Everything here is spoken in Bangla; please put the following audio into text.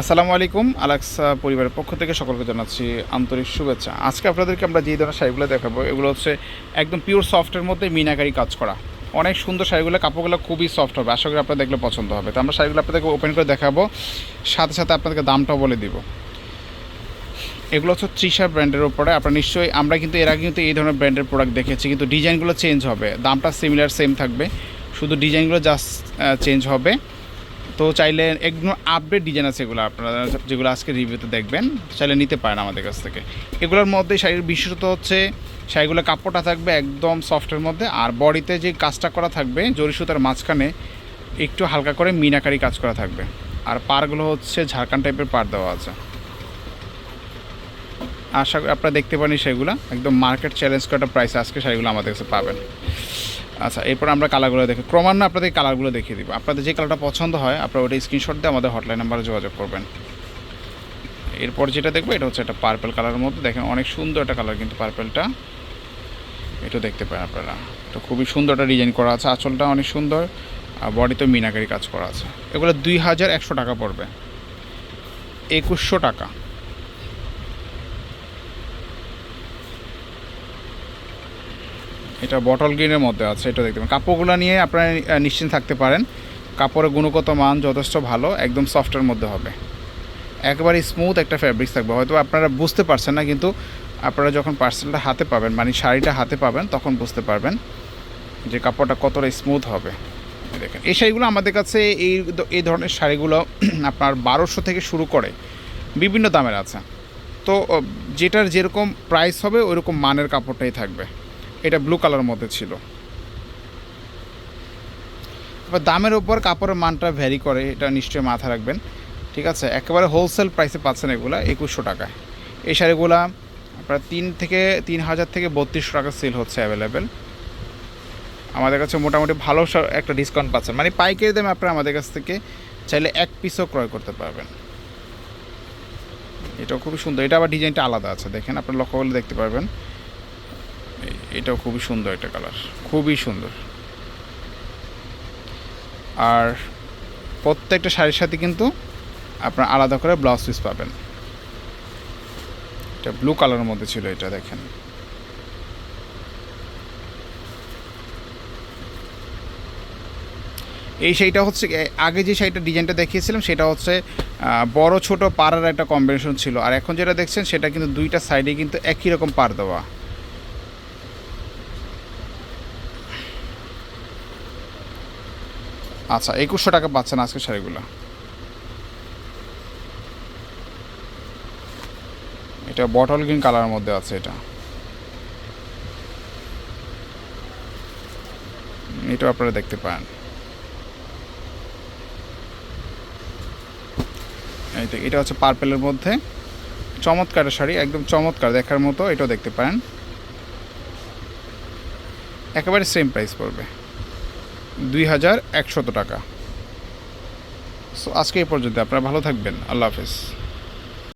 আসসালামু আলাইকুম, আলাক্সা পরিবারের পক্ষ থেকে সকলকে জানাচ্ছি আন্তরিক শুভেচ্ছা। আজকে আপনাদেরকে আমরা যে ধরনের শাড়িগুলো দেখাবো, এগুলো হচ্ছে একদম পিওর সফটের মধ্যে মিনাকারি কাজ করা। অনেক সুন্দর শাড়িগুলো, কাপড়গুলো খুবই সফট হবে, আশা করি আপনারা দেখলে পছন্দ হবে। তো আমরা শাড়িগুলো আপনাদেরকে ওপেন করে দেখাবো, সাথে সাথে আপনাদেরকে দামটাও বলে দিব। এগুলো হচ্ছে ত্রিশা ব্র্যান্ডের ওপরে আপনারা নিশ্চয়ই, আমরা কিন্তু এর কিন্তু এই ধরনের ব্র্যান্ডের প্রোডাক্ট দেখেছি, কিন্তু ডিজাইনগুলো চেঞ্জ হবে। দামটা সিমিলার সেম থাকবে। শুধু ডিজাইনগুলো জাস্ট চেঞ্জ হবে। তো চাইলে একদম আপডেট ডিজাইন আছে এগুলো আপনারা যেগুলো আজকে রিভিউতে দেখবেন, চাইলে নিতে পারেন আমাদের কাছ থেকে। এগুলোর মধ্যে শাড়ির বিশেষত হচ্ছে, শাড়িগুলো কাপড়টা থাকবে একদম সফটের মধ্যে, আর বডিতে যে কাজটা করা থাকবে, জরি সুতার মাঝখানে একটু হালকা করে মিনাকারি কাজ করা থাকবে। আর পারগুলো হচ্ছে ঝাড়খান্ড টাইপের পার দেওয়া আছে। আশা করি আপনারা দেখতে পারেন সেগুলো একদম মার্কেট চ্যালেঞ্জ করাটা প্রাইসে আজকে শাড়িগুলো আমাদের কাছে পাবেন। আচ্ছা এরপর আমরা কালারগুলো দেখি। ক্রমান্বয়ে আপনাদের কালারগুলো দেখিয়ে দিব। আপনাদের যে কালারটা পছন্দ হয়, আপনারা ওটা স্ক্রিনশট দিয়ে আমাদের হটলাইন নাম্বারে যোগাযোগ করবেন। এরপর যেটা দেখব, এটা হচ্ছে একটা পার্পেল কালারের মধ্যে। দেখেন, অনেক সুন্দর একটা কালার কিন্তু পার্পেলটা এটা দেখতে পারেন আপনারা। তো খুবই সুন্দর একটা ডিজাইন করা আছে। আঁচলটা অনেক সুন্দর। আর বডিতে মিনাকারি কাজ করা আছে। এগুলো দুই হাজার একশো টাকা পড়বে। একুশশো টাকা। এটা বটল গ্রিনের মধ্যে আছে, এটা দেখতে পারেন। কাপড়গুলো নিয়ে আপনারা নিশ্চিন্ত থাকতে পারেন। কাপড়ের গুণগত মান যথেষ্ট ভালো, একদম সফটের মধ্যে হবে। একেবারে স্মুথ একটা ফ্যাব্রিক্স থাকবে। হয়তো আপনারা বুঝতে পারছেন না, কিন্তু আপনারা যখন পার্সেলটা হাতে পাবেন মানে শাড়িটা হাতে পাবেন, তখন বুঝতে পারবেন যে কাপড়টা কতটা স্মুথ হবে। দেখেন, এই শাড়িগুলো আমাদের কাছে এই এই ধরনের শাড়িগুলো আপনার বারোশো থেকে শুরু করে বিভিন্ন দামের আছে। তো যেটার যেরকম প্রাইস হবে, ওইরকম মানের কাপড়টাই থাকবে। এটা ব্লু কালারের মধ্যে ছিল। এবার দামের উপর কাপড়ের মানটা ভ্যারি করে, এটা নিশ্চয়ই মাথা রাখবেন। ঠিক আছে? একেবারে হোলসেল প্রাইসে পাচ্ছেন এগুলো একুশশো টাকায়। এই শাড়িগুলো আপনার তিন থেকে তিন হাজার থেকে বত্রিশশো টাকা সেল হচ্ছে অ্যাভেলেবেল আমাদের কাছে মোটামুটি ভালো একটা ডিসকাউন্ট পাচ্ছেন। মানে পাইকারি দামে আপনারা আমাদের কাছ থেকে চাইলে এক পিসও ক্রয় করতে পারবেন। এটাও খুবই সুন্দর। এটা আবার ডিজাইনটা আলাদা আছে। দেখেন, আপনার লক্ষ্য করলে দেখতে পারবেন। এটাও খুবই সুন্দর একটা কালার, খুবই সুন্দর। আর প্রত্যেকটা শাড়ির সাথে কিন্তু আপনার আলাদা করে ব্লাউজ পিস পাবেন। এটা ব্লু কালারের মধ্যে ছিল এটা, দেখেন। এই শাড়িটা হচ্ছে আগে যে শাড়িটা ডিজাইনটা দেখিয়েছিলাম, সেটা হচ্ছে বড় ছোট পাড়ার একটা কম্বিনেশন ছিল। আর এখন যেটা দেখছেন, সেটা কিন্তু দুইটা সাইডে কিন্তু একই রকম পার দেওয়া। আচ্ছা একুশশো টাকা পাচ্ছেন আজকে শাড়িগুলো। এটা বটল গ্রিন কালারের মধ্যে আছে এটা। এটাও আপনারা দেখতে পান এটা হচ্ছে পার্পেলের মধ্যে। চমৎকার শাড়ি, একদম চমৎকার দেখার মতো, এটাও দেখতে পারেন। একেবারে সেম প্রাইস পড়বে। দুই হাজার একশত টাকা। সো আজকে এই পর্যন্ত আপনারা ভালো থাকবেন। আল্লাহ হাফেজ।